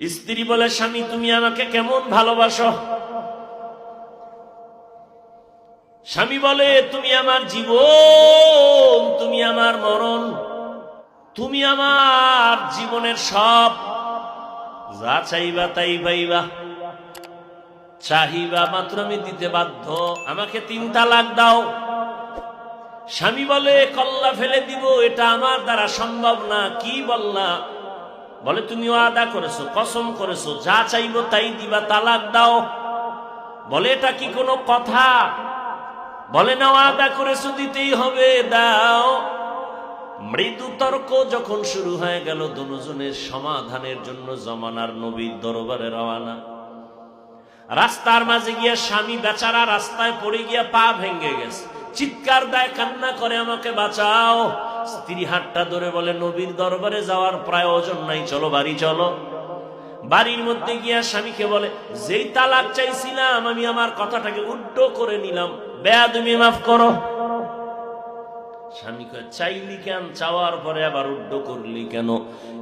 স্ত্রী বলে, স্বামী, তুমি আমাকে কেমন ভালোবাসো? স্বামী বলে, তুমি আমার জীবন, তুমি আমার মরণ, তুমি আমার জীবনের সব, যা চাইবা তাই পাইবা। চাহিবা মাত্র আমি দিতে বাধ্য, আমাকে তিন তালাক দাও। স্বামী বলে, কল্লা ফেলে দিব, এটা আমার দ্বারা সম্ভব না, কি বললা? বলে, তুমি আদা করেছ, কসম করেছ, যা চাইব তাই দিবা, তালাক দাও। বলে, এটা কি কোনো কথা? বলে, না আদা করেছ, দিতেই হবে, দাও। মৃদু তর্ক যখন শুরু হয়ে গেল, দুজনের সমাধানের জন্য জমানার নবীর দরবারে রওয়ানা রাস্তার মাঝে গিয়া স্বামী বেচারা রাস্তায় পড়ে গিয়া পা ভেঙে গেছে। চিৎকার দেয়, কান্না করে, আমাকে বাঁচাও। স্ত্রী হাতটা ধরে বলে, নবীর দরবারে যাওয়ার প্রয়োজন নাই, চলো বাড়ি, চলো। বাড়ির মধ্যে গিয়া স্বামীকে বলে, যেই তালাক চাইছিলাম, আমি আমার কথাটাকে উড্ড করে নিলাম। বেয়া তুমি মাফ করো। স্বামী কয়, চাইলি কেন? চাওয়ার পরে আবার উড্ড করলি কেন?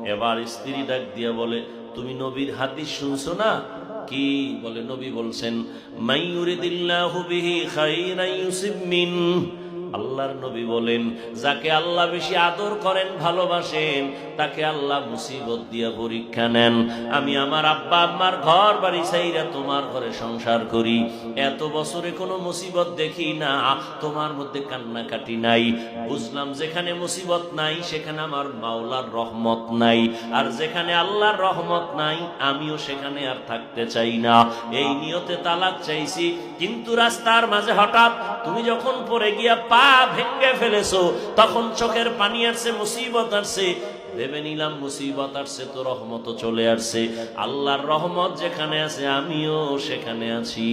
এবার স্ত্রী ডাক দিয়া বলে, তুমি নবীর হাদিস শুনছো না? কি? বলে, নবী বলছেন, মাইয়ুরিদিল্লাহু বিহি খাইরান ইউসিব মিন। আল্লাহর নবী বলেন, যাকে আল্লাহ বেশি আদর করেন, ভালোবাসেন, তাকে আল্লাহ মুসিবত দিয়া পরীক্ষা নেন। আমি আমার আব্বা আম্মার ঘর বাড়ি চাইরা তোমার ঘরে সংসার করি। এত বছরে কোনো মুসিবত দেখি না, তোমার মধ্যে কান্নাকাটি নাই। বুঝলাম যেখানে মুসিবত নাই, সেখানে আমার মাওলার রহমত নাই। আর যেখানে আল্লাহর রহমত নাই, আমিও সেখানে আর থাকতে চাই না। এই নিয়তে তালাক চাইছি, কিন্তু রাস্তার মাঝে হঠাৎ তুমি যখন পরে গিয়া ভেঙ্গে ফেলেছো, তখন চোখের পানি আসছে, মুসিবত আসছে। ভেবে নিলাম মুসিবত আসছে, তো রহমত চলে আসছে। আল্লাহর রহমত যেখানে আছে, আমিও সেখানে আছি।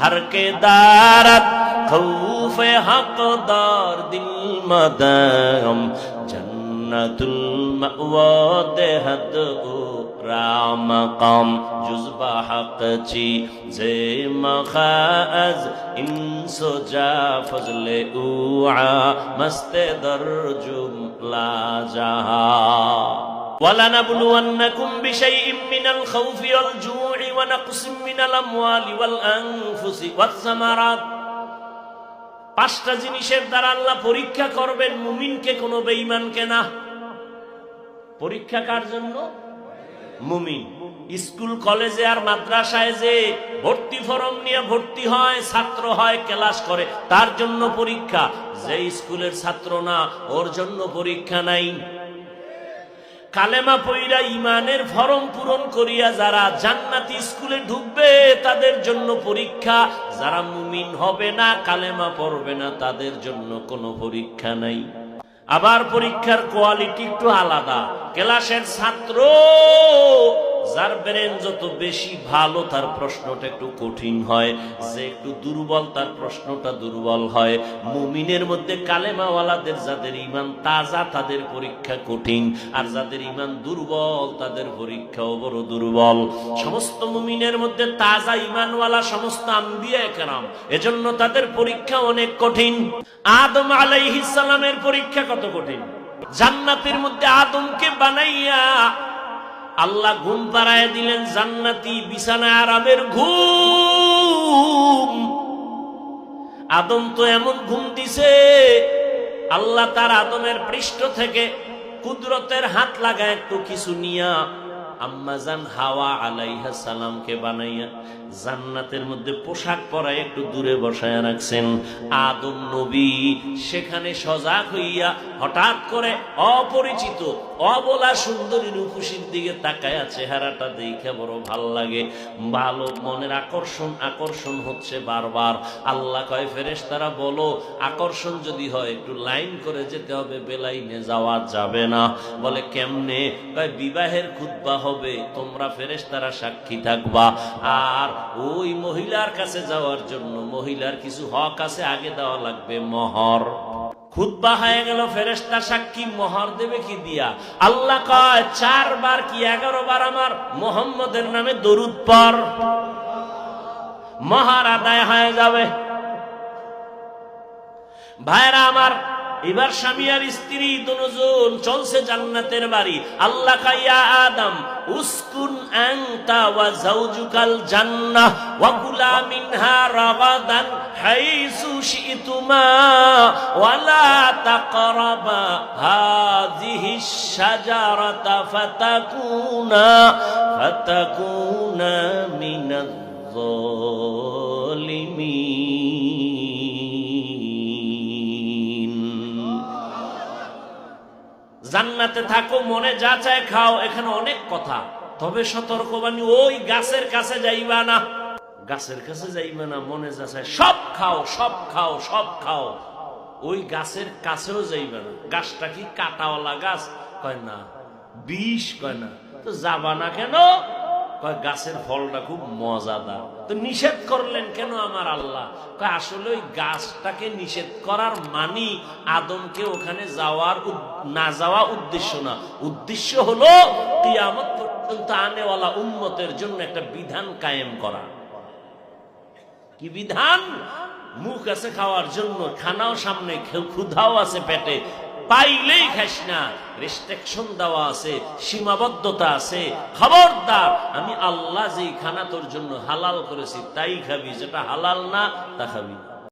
হরকে দারাত খৌফে হকদার, দিল মদম জন্নতুল মাওয়া দেহদ ও রাম কম জুজবা হক চি যে মখাজ ইনসো যা ফজলে উআ মস্তে দরজুম লা জাহা ولنبلونكم بشيء من الخوف والجوع ونقص من الأموال والأنفس والثمرات পাঁচটা জিনিসের দ্বারা আল্লাহ পরীক্ষা করবেন মুমিনকে কোনো বেঈমানকে না। পরীক্ষা কার জন্য? মুমিন। স্কুল, কলেজে আর মাদ্রাসায় যে ভর্তি ফরম নিয়ে ভর্তি হয়, ছাত্র হয়, ক্লাস করে, তার জন্য পরীক্ষা। যে স্কুলের ছাত্র না, ওর জন্য পরীক্ষা নাই। কালেমা পইরা ইমানের ফরম পূরণ করিয়া যারা জান্নাতি স্কুলে ঢুকবে, তাদের জন্য পরীক্ষা। যারা মুমিন হবে না, কালেমা পড়বে না, তাদের জন্য কোনো পরীক্ষা নাই। আবার পরীক্ষার কোয়ালিটি একটু আলাদা। ক্লাসের ছাত্র যার ব্রেন যত বেশি ভালো, তার প্রশ্নটা একটু কঠিন হয়। যে একটু দুর্বল, তার প্রশ্নটা দুর্বল হয়। মুমিনের মধ্যে কালেমাওয়ালাদের যাদের ইমান তাজা, তাদের পরীক্ষা কঠিন। আর যাদের ইমান দুর্বল, তাদের পরীক্ষাও বড় দুর্বল। সমস্ত মুমিনের মধ্যে তাজা ইমানওয়ালা সমস্ত আম্বিয়া একরাম। এজন্য তাদের পরীক্ষা অনেক কঠিন। আদম আলাইহিস সালামের পরীক্ষা কত কঠিন? জান্নাতের মধ্যে আদমকে বানাইয়া আল্লাহ ঘুম পাড়ায় দিলেন, জান্নাতি বিছানা আরামের ঘুম। আদম তো এমন ঘুম দিছে, আল্লাহ তার আদমের পৃষ্ঠ থেকে কুদরতের হাত লাগায় একটু কিছু নিয়া আম্মাজান হাওয়া আলাইহা সালামকে বানাইয়া জান্নাতের মধ্যে পোশাক পরায় একটু দূরে বসায় রাখছেন। আদম নবী সেখানে সজাগ হইয়া হঠাৎ করে অপরিচিত, অবলা সুন্দরী রূপসীর দিকে তাকায়া চেহারাটা দেখে বড় ভালো লাগে। ভালো মনের আকর্ষণ আকর্ষণ হচ্ছে বারবার। আল্লাহ কয় ফেরেশ তারা বলো, আকর্ষণ যদি হয় একটু লাইন করে যেতে হবে, বেলাইনে যাওয়া যাবে না। বলে, কেমনে? কয়, বিবাহের খুতবা হবে, তোমরা ফেরেশ তারা সাক্ষী থাকবা। আর ওই মহিলার কাছে যাওয়ার জন্য মহিলার কিছু হক আছে, আগে দেওয়া লাগবে মহর। খুদ্া হয়ে গেল ফেরেস্তা সাক্ষী দেবে কি দিয়া? আল্লাহ কয়, চারবার কি এগারো বার আমার মোহাম্মদের নামে দরুদ পর মহার আদায় হয়ে যাবে। ভাইরা আমার এবার স্বামী আর স্ত্রী দুজন চলছে জান্নাতের বাড়ি। আল্লাহ কাইয়া আদম, উসকুন আনতা ওয়া জাওজুকাল জান্নাহ ওয়া কুলা মিনহা রাগাদান হাইসু শিতুমা ওয়া লা তাকরাবা হাযিহি শাজারাতা ফাতাকুনা ফাতাকুনা মিনাল জালিমিন জান্নাতে থাকো, মনে যা চায় খাও, এখানে অনেক কথা। তবে সতর্কবাণী, ওই গাছের কাছে যাইবা না। গাছের কাছে যাইবা না, মনে যা চায়, সব খাও সব খাও সব খাও। ওই গাছের কাছেও যাইবা না। গাছটা কি কাটাওয়ালা গাছ? কয় না। বিষ? কয় না। তো যাবা না কেন? গাছের ফলটা খুব মজাদার। তো নিষেধ করলেন কেন আমার আল্লাহ? আসলে ওই গাছটাকে নিষেধ করার মানি আদমকে ওখানে যাওয়ার না যাওয়া উদ্দেশ্য না। উদ্দেশ্য হলো কিয়ামত পর্যন্ত আনেওয়ালা উন্মতের জন্য একটা বিধান কায়েম করা। কি বিধান? মুখ আছে খাওয়ার জন্য, খানাও সামনে ক্ষুধাও আছে পেটে। পাইলেই খাস না। রেস্ট্রিকশন দেওয়া আছে, সীমাবদ্ধতা আছে। খবরদার, আমি আল্লাহ যেই খানা তোর জন্য হালাল করেছি, তাই খাবি। যেটা হালাল না, তা খাবি না।